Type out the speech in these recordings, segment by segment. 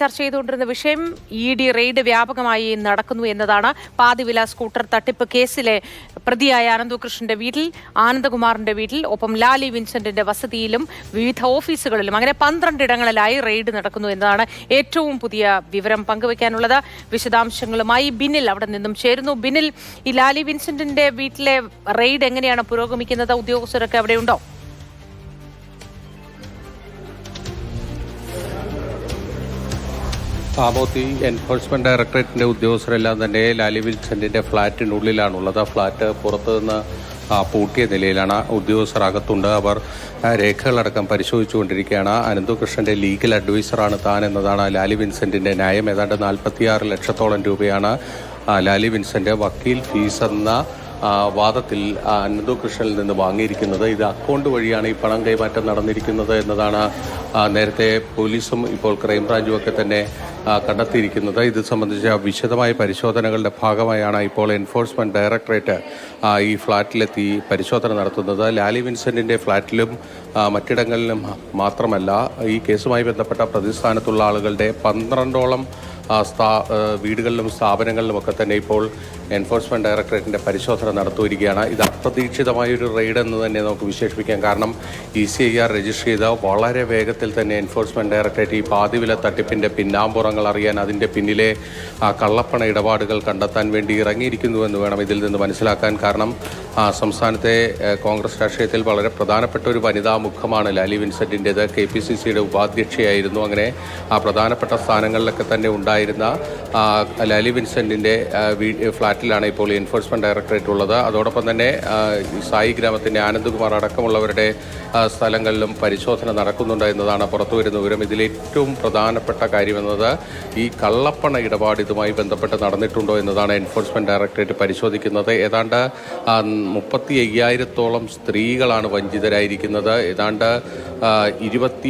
ചർച്ച ചെയ്തുകൊണ്ടിരുന്ന വിഷയം ഇ ഡി റെയ്ഡ് വ്യാപകമായി നടക്കുന്നു എന്നതാണ്. പാതിവില സ്കൂട്ടർ തട്ടിപ്പ് കേസിലെ പ്രതിയായ അനന്തകൃഷ്ണന്റെ വീട്ടിൽ ആനന്ദകുമാറിന്റെ വീട്ടിൽ ഒപ്പം ലാലി വിൻസെന്റിന്റെ വസതിയിലും വിവിധ ഓഫീസുകളിലും. അങ്ങനെ പന്ത്രണ്ടിടങ്ങളിലായി റെയ്ഡ് നടക്കുന്നു എന്നതാണ് ഏറ്റവും പുതിയ വിവരം പങ്കുവയ്ക്കാനുള്ളത്. വിശദാംശങ്ങളുമായി ബിനിൽ അവിടെ നിന്നും ചേരുന്നു. ബിനിൽ ഈ ലാലി വിൻസെന്റിന്റെ വീട്ടിലെ റെയ്ഡ് എങ്ങനെയാണ് പുരോഗമിക്കുന്നത്? ഉദ്യോഗസ്ഥരൊക്കെ അവിടെയുണ്ടോ? പാമോത്തി എൻഫോഴ്സ്മെന്റ് ഡയറക്ടറേറ്റിന്റെ ഉദ്യോഗസ്ഥരെല്ലാം തന്നെ ലാലി വിൽസന്റിന്റെ ഫ്ളാറ്റിനുള്ളിലാണുള്ളത് ആ ഫ്ളാറ്റ് പുറത്തു നിന്ന് ആ, പൂട്ടിയ നിലയിലാണ്. ഉദ്യോഗസ്ഥർ അകത്തുണ്ട്. അവർ രേഖകളടക്കം പരിശോധിച്ചുകൊണ്ടിരിക്കുകയാണ്. അനന്തകൃഷ്ണന്റെ ലീഗൽ അഡ്വൈസറാണ് താൻ എന്നതാണ് ലാലി വിൻസെന്റിന്റെ ന്യായം. ഏതാണ്ട് നാൽപ്പത്തിയാറ് ലക്ഷത്തോളം രൂപയാണ് ലാലി വിൻസെന്റ് വക്കീൽ ഫീസ് എന്ന വാദത്തിൽ അനന്തകൃഷ്ണനിൽ അനന്തു കൃഷ്ണനിൽ നിന്ന് വാങ്ങിയിരിക്കുന്നത്. ഇത് അക്കൗണ്ട് വഴിയാണ് ഈ പണം കൈമാറ്റം നടന്നിരിക്കുന്നത് എന്നതാണ് നേരത്തെ പോലീസും ഇപ്പോൾ ക്രൈംബ്രാഞ്ചും ഒക്കെ തന്നെ കണ്ടെത്തിയിരിക്കുന്നത്. ഇത് സംബന്ധിച്ച വിശദമായ പരിശോധനകളുടെ ഭാഗമായാണ് ഇപ്പോൾ എൻഫോഴ്സ്മെന്റ് ഡയറക്ടറേറ്റ് ഈ ഫ്ളാറ്റിലെത്തി പരിശോധന നടത്തുന്നത്. ലാലി വിൻസെന്റിന്റെ ഫ്ളാറ്റിലും മറ്റിടങ്ങളിലും മാത്രമല്ല ഈ കേസുമായി ബന്ധപ്പെട്ട പ്രതിസ്ഥാനത്തുള്ള ആളുകളുടെ പന്ത്രണ്ടോളം സ്ഥാ വീടുകളിലും സ്ഥാപനങ്ങളിലും ഒക്കെ തന്നെ ഇപ്പോൾ എൻഫോഴ്സ്മെന്റ് ഡയറക്ടറേറ്റിന്റെ പരിശോധന നടത്തിയിരിക്കുകയാണ്. ഇത് അപ്രതീക്ഷിതമായ ഒരു റെയ്ഡ് എന്ന് തന്നെ നമുക്ക് വിശേഷിപ്പിക്കാം. കാരണം E C I R register ചെയ്ത വളരെ വേഗത്തിൽ തന്നെ എൻഫോഴ്സ്മെന്റ് ഡയറക്ടറേറ്റ് ഈ പാതിവില തട്ടിപ്പിന്റെ പിന്നാമ്പുറങ്ങൾ അറിയാൻ അതിന്റെ പിന്നിലെ കള്ളപ്പണ ഇടപാടുകൾ കണ്ടെത്താൻ വേണ്ടി ഇറങ്ങിയിരിക്കുന്നുവെന്ന് വേണം ഇതിൽ നിന്ന് മനസ്സിലാക്കാൻ. കാരണം സംസ്ഥാനത്തെ കോൺഗ്രസ് രാഷ്ട്രീയത്തിൽ വളരെ പ്രധാനപ്പെട്ട ഒരു വനിതാ മുഖമാണ് ലാലി വിൻസെന്റിന്റെത് കെ പി സി സിയുടെ ഉപാധ്യക്ഷയായിരുന്നു. അങ്ങനെ ആ പ്രധാനപ്പെട്ട സ്ഥാനങ്ങളിലൊക്കെ തന്നെ ഉണ്ടായിരുന്ന ലാലി വിൻസെന്റിന്റെ ആ, വീ- ഇപ്പോൾ എൻഫോഴ്സ്മെന്റ് ഡയറക്ടറേറ്റ് ഉള്ളത്. അതോടൊപ്പം തന്നെ സായി ഗ്രാമത്തിന്റെ ആനന്ദ്കുമാർ അടക്കമുള്ളവരുടെ സ്ഥലങ്ങളിലും പരിശോധന നടക്കുന്നുണ്ട് എന്നതാണ് പുറത്തു വരുന്ന വിവരം. ഇതിലേറ്റവും പ്രധാനപ്പെട്ട കാര്യമെന്നത് ഈ കള്ളപ്പണ ഇടപാട് ഇതുമായി ബന്ധപ്പെട്ട് നടന്നിട്ടുണ്ടോ എന്നതാണ് എൻഫോഴ്സ്മെന്റ് ഡയറക്ടറേറ്റ് പരിശോധിക്കുന്നത്. ഏതാണ്ട് മുപ്പത്തി അയ്യായിരത്തോളം സ്ത്രീകളാണ് വഞ്ചിതരായിരിക്കുന്നത്. ഏതാണ്ട് ആ, ഇരുപത്തി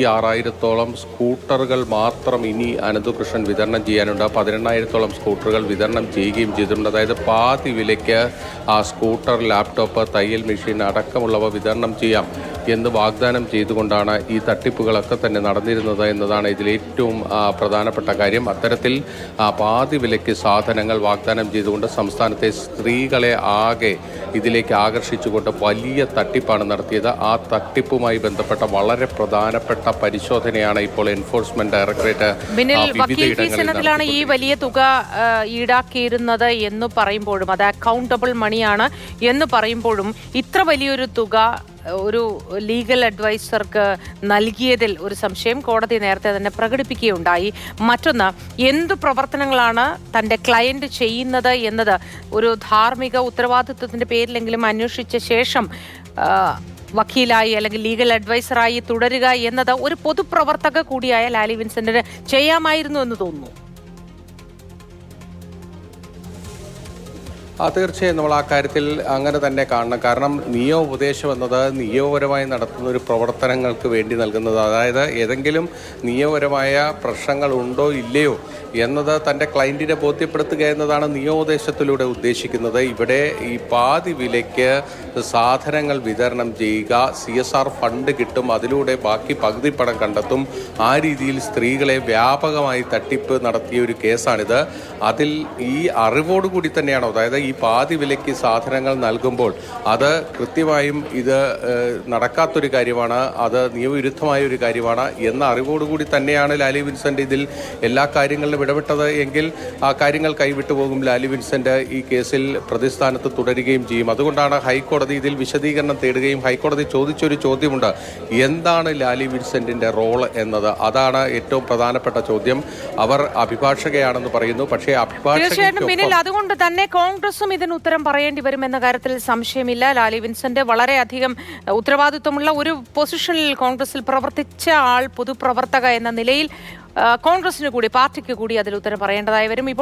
സ്കൂട്ടറുകൾ മാത്രം ഇനി അനന്തകൃഷ്ണൻ വിതരണം ചെയ്യാനുണ്ട്. പതിനെണ്ണായിരത്തോളം സ്കൂട്ടറുകൾ വിതരണം ചെയ്യുകയും ചെയ്തിട്ടുണ്ട്. അതായത് പാതി വിലയ്ക്ക് ആ സ്കൂട്ടർ ലാപ്ടോപ്പ് തയ്യൽ മെഷീൻ അടക്കമുള്ളവ വിതരണം ചെയ്യാം. എന്ന് വാഗ്ദാനം ചെയ്തുകൊണ്ടാണ് ഈ തട്ടിപ്പുകളൊക്കെ തന്നെ നടന്നിരുന്നത് എന്നതാണ് ഇതിലേറ്റവും പ്രധാനപ്പെട്ട കാര്യം. അത്തരത്തിൽ പാതി വിലയ്ക്ക് സാധനങ്ങൾ വാഗ്ദാനം ചെയ്തുകൊണ്ട് സംസ്ഥാനത്തെ സ്ത്രീകളെ ആകെ ഇതിലേക്ക് ആകർഷിച്ചുകൊണ്ട് വലിയ തട്ടിപ്പാണ് നടത്തിയത്. ആ തട്ടിപ്പുമായി ബന്ധപ്പെട്ട വളരെ പ്രധാനപ്പെട്ട പരിശോധനയാണ് ഇപ്പോൾ എൻഫോഴ്സ്മെന്റ് ഡയറക്ടറേറ്റ് ഈ വലിയ തുക ഈടാക്കിയിരുന്നത് എന്ന് പറയുമ്പോഴും അത് അക്കൗണ്ടബിൾ മണിയാണ് എന്ന് പറയുമ്പോഴും ഇത്ര വലിയൊരു തുക ഒരു ലീഗൽ അഡ്വൈസർക്ക് നൽകിയതിൽ ഒരു സംശയം കോടതി നേരത്തെ തന്നെ പ്രകടിപ്പിക്കുകയുണ്ടായി. മറ്റൊന്ന് എന്തു പ്രവർത്തനങ്ങളാണ് തന്റെ ക്ലയന്റ് ചെയ്യുന്നത് എന്നത്? ഒരു ധാർമ്മിക ഉത്തരവാദിത്വത്തിന്റെ പേരിലെങ്കിലും അന്വേഷിച്ച ശേഷം വക്കീലായി അല്ലെങ്കിൽ ലീഗൽ അഡ്വൈസറായി തുടരുക എന്നത് ഒരു പൊതുപ്രവർത്തക കൂടിയായ ലാലി വിൻസെന്റിന് ചെയ്യാമായിരുന്നു എന്ന് തോന്നുന്നു. തീർച്ചയായും നമ്മൾ ആ കാര്യത്തിൽ അങ്ങനെ തന്നെ കാണണം. കാരണം നിയോ ഉപദേശം എന്നത് നിയമപരമായി നടത്തുന്ന ഒരു പ്രവർത്തനങ്ങൾക്ക് വേണ്ടി നൽകുന്നത്. അതായത് ഏതെങ്കിലും നിയമപരമായ പ്രശ്നങ്ങൾ ഉണ്ടോ ഇല്ലയോ എന്നത് തന്റെ ക്ലയന്റിനെ ബോധ്യപ്പെടുത്തുക എന്നതാണ് നിയമോപദേശത്തിലൂടെ ഉദ്ദേശിക്കുന്നത്. ഇവിടെ ഈ പാതി വിലയ്ക്ക് സാധനങ്ങൾ വിതരണം ചെയ്യുക സി എസ് ആർ ഫണ്ട് കിട്ടും അതിലൂടെ ബാക്കി പകുതി പണം കണ്ടെത്തും. ആ രീതിയിൽ സ്ത്രീകളെ വ്യാപകമായി തട്ടിപ്പ് നടത്തിയ ഒരു കേസാണിത്. അതിൽ ഈ അറിവോടുകൂടി തന്നെയാണോ? അതായത് ഈ പാതി വിലയ്ക്ക് സാധനങ്ങൾ നൽകുമ്പോൾ അത് കൃത്യമായും ഇത് നടക്കാത്തൊരു കാര്യമാണ് അത് നിയമവിരുദ്ധമായ ഒരു കാര്യമാണ് എന്ന അറിവോടുകൂടി തന്നെയാണ് ലാലി വിൻസെന്റ് ഇതിൽ എല്ലാ കാര്യങ്ങളിലും ഇടപെട്ടത് എങ്കിൽ ആ കാര്യങ്ങൾ കൈവിട്ടു പോകും ലാലി വിൻസെന്റ് ഈ കേസിൽ പ്രതിസ്ഥാനത്ത് തുടരുകയും ചെയ്യും. അതുകൊണ്ടാണ് ഹൈക്കോടതി ഇതിൽ വിശദീകരണം തേടുകയും ഹൈക്കോടതി ചോദിച്ചൊരു ചോദ്യമുണ്ട്. എന്താണ് ലാലി വിൻസെന്റിന്റെ റോൾ എന്നത്? അതാണ് ഏറ്റവും പ്രധാനപ്പെട്ട ചോദ്യം. അവർ അഭിഭാഷകയാണെന്ന് പറയുന്നു. പക്ഷേ അഭിഭാഷകൻ അതുകൊണ്ട് തന്നെ കോൺഗ്രസും ഇതിന് ഉത്തരം പറയേണ്ടി വരും എന്ന കാര്യത്തിൽ സംശയമില്ല. ലാലി വിൻസെന്റ് വളരെയധികം ഉത്തരവാദിത്വമുള്ള ഒരു പൊസിഷനിൽ കോൺഗ്രസിൽ പ്രവർത്തിച്ച ആൾ പൊതുപ്രവർത്തക എന്ന നിലയിൽ കോൺഗ്രസിന് കൂടി പാർട്ടിക്ക് കൂടി അതിൽ ഉത്തരം പറയേണ്ടതായി വരും.